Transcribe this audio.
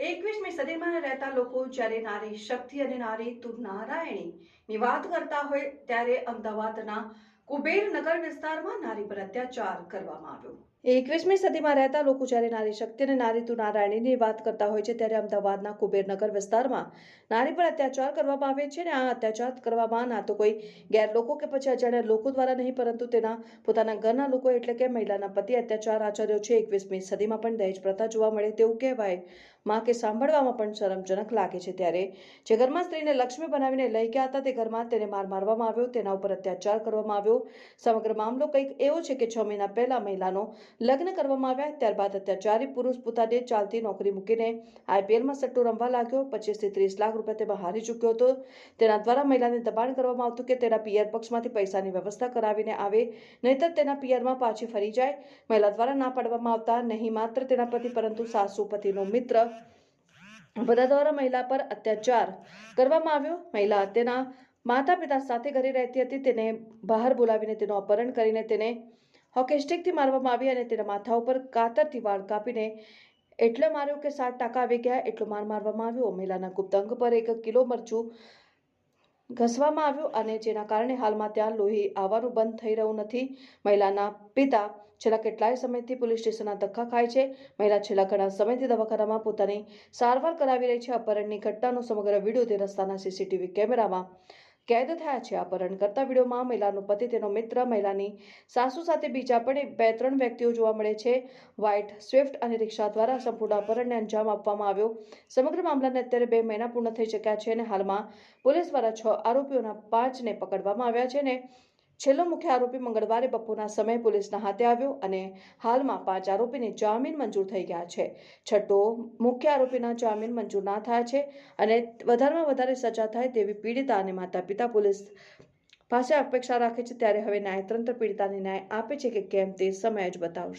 એકવીસમી સદીમાં રહેતા લોકો જ્યારે નારી શક્તિ અને નારી તું નારાયણીની વાત કરતા હોય ત્યારે અમદાવાદના કુબેરનગર વિસ્તારમાં નારી પર અત્યાચાર કરવામાં આવ્યો. એકવીસમી સદીમાં રહેતા લોકો જ્યારે નારી શક્તિ અને નારી તું નારાયણીની વાત કરતા હોય છે, ત્યારે અમદાવાદના કુબેરનગર વિસ્તારમાં નારી પર અત્યાચાર કરવામાં આવે છે અને આ અત્યાચાર કરવામાં ના તો કોઈ ગેર લોકો કે પછી અજાણ્યા લોકો દ્વારા નહીં, પરંતુ તેના પોતાના ઘરના લોકો એટલે કે મહિલાના પતિ અત્યાચાર આચર્યો છે. એકવીસમી સદીમાં પણ દહેજ પ્રથા જોવા મળે તેવું કહેવાય. માં કે સાંભળવામાં પણ શરમજનક લાગે છે. ત્યારે જે ઘરમાં સ્ત્રીને લક્ષ્મી બનાવીને લઈ ગયા હતા, તે ઘરમાં તેને માર મારવામાં આવ્યો. તેના ઉપર અત્યાચાર કરવામાં આવ્યો. સમગ્ર મામલો કંઈક એવો છે કે છ મહિના પહેલા મહિલાનો લગ્ન કરવામાં આવ્યા ત્યારબાદ અત્યાચારી પુરુષ પોતાને ચાલતી નોકરી મૂકીને આઈપીએલમાં સટ્ટો રમવા લાગ્યો. પચીસથી ત્રીસ લાખ રૂપિયા તેમાં હારી ચૂક્યો હતો. તેના દ્વારા મહિલાને દબાણ કરવામાં આવતું કે તેના પિયર પક્ષમાંથી પૈસાની વ્યવસ્થા કરાવીને આવે, નહીતર તેના પિયરમાં પાછી ફરી જાય. મહિલા દ્વારા ના પાડવામાં આવતા નહીં માત્ર તેના પતિ, પરંતુ સાસુ પતિનો મિત્ર. બધા દ્વારા મહિલા પર અત્યાચાર કરવામાં આવ્યો. મહિલા તેના માતા પિતા સાથે ઘરે રહેતી હતી. તેને બહાર બોલાવીને તેનું અપહરણ કરીને તેને હોકી સ્ટિકથી મારવામાં આવી અને તેના માથા ઉપર કાતરથી વાળ કાપીને એટલે માર્યો કે સાત ટાંકા આવી ગયા. એટલો માર મારવામાં આવ્યો. મહિલાના ગુપ્ત અંગ પર એક કિલો મરચું ઘસવામાં આવ્યું અને જેના કારણે હાલમાં ત્યાં લોહી આવવાનું બંધ થઈ રહ્યું નથી. મહિલાના પિતા છેલ્લા કેટલાય સમયથી પોલીસ સ્ટેશનના ધક્કા ખાય છે. મહિલા છેલ્લા ઘણા સમયથી દવાખાનામાં પોતાની સારવાર કરાવી રહી છે. અપહરણની ઘટનાનો સમગ્ર વીડિયો તે રસ્તાના સીસીટીવી કેમેરામાં કેદ થયા છે. અપહરણ કરતા વિડીયોમાં મહિલાનો પતિ, તેનો મિત્ર, મહિલાની સાસુ સાથે બીજા પણ બે, ત્રણ વ્યક્તિઓ જોવા મળે છે. વ્હાઇટ સ્વિફ્ટ અને રિક્ષા દ્વારા સંપૂર્ણ અપહરણને અંજામ આપવામાં આવ્યો. સમગ્ર મામલાને અત્યારે બે મહિના પૂર્ણ થઈ ચૂક્યા છે અને હાલમાં પોલીસ દ્વારા છ આરોપીઓના પાંચને પકડવામાં આવ્યા છે અને છેલ્લો મુખ્ય આરોપી મંગળવારે બપોરના સમયે પોલીસના હાથે આવ્યો અને હાલમાં પાંચ આરોપીને જામીન મંજૂર થઈ ગયા છે. છઠ્ઠો મુખ્ય આરોપીના જામીન મંજૂર ના થયા છે અને વધારેમાં વધારે સજા થાય તેવી પીડિતા અને માતા પિતા પોલીસ પાસે અપેક્ષા રાખે છે. ત્યારે હવે ન્યાયતંત્ર પીડિતાને ન્યાય આપે છે કે કેમ તે સમય જ બતાવશે.